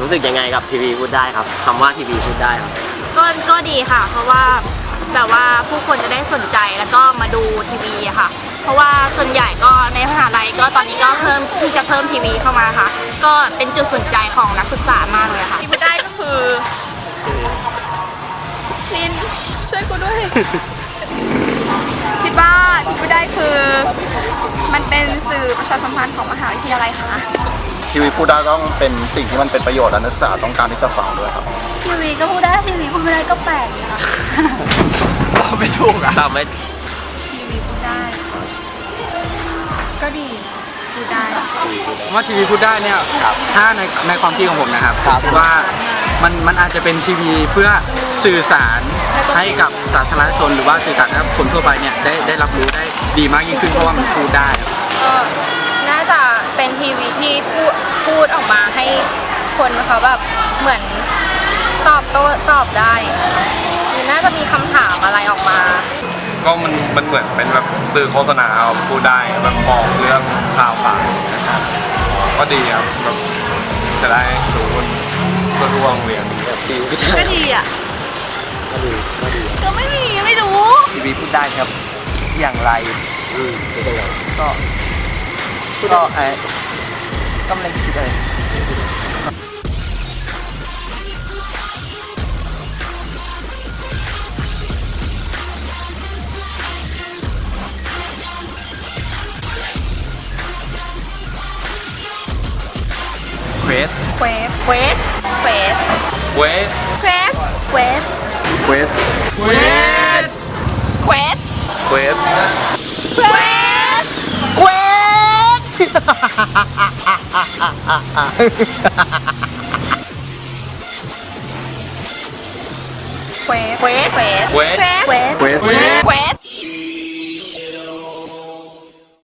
รู้สึกยังไงกับทีวีพูดได้ครับคำว่าทีวีพูดได้ครับ ก็ก็ดีค่ะ เพราะว่าแบบว่าผู้คนจะได้สนใจแล้วก็มาดูทีวีอะค่ะ เพราะว่าส่วนใหญ่ก็ในมหาลัยก็ตอนนี้ก็เพิ่มที่จะเพิ่มทีวีเข้ามาค่ะ ก็เป็นจุดสนใจของนักศึกษามากเลยค่ะ ที่ไม่ได้ก็คือลินช่วยกูด้วยคิดว่าที่ไม่ได้คือ มันเป็นสื่อประชาสัมพันธ์ของมหาวิทยาลัยค่ะ ทีวีพูดได้ต้องเป็นสิ่งที่มันเป็นประโยชน์และนักศึกษาต้องการที่จะฟังด้วยครับทีวีก็พูดได้ทีวีพูดไม่ได้ก็แปลกดีค่ะไม่ถูกอะตอบไม่ทีวีพูดได้ ก็ดีพูดได้ว่าทีวีพูดได้เนี่ยถ้าในในความคิดของผมนะครับว่ามันมันอาจจะเป็นทีวีเพื่อสื่อสารให้กับสาธารณชนหรือว่าสื่อสารให้กับคนทั่วไปเนี่ยได้ได้รับรู้ได้ดีมากยิ่งขึ้นเพราะว่ามันพูดได้ก็น่าจะ เป็นทีวีที่พูดพูดออกมาให้คนเขาแบบเหมือนตอบโต้ตอบได้หรือน่าจะมีคำถามอะไรออกมา ก็มันมันเหมือนเป็นแบบสื่อโฆษณาครับพูดได้แบบบอกเรื่องข่าวสารนะครับก็ดีครับแบบจะได้รู้ทั่วทั่วโรงเรียนทีวีพูดได้ก็ดีอะก็ดีก็ดีก็ไม่มีไม่รู้ ทีวีพูดได้ครับ อย่างไรอืมไม่เป็นไรก็ ก็ไอ้กำลังคิดอะไรเควสเควสเควสเควสเว้ยเควสเควสเควสเควสเควสเควส เควสเควสเควสเ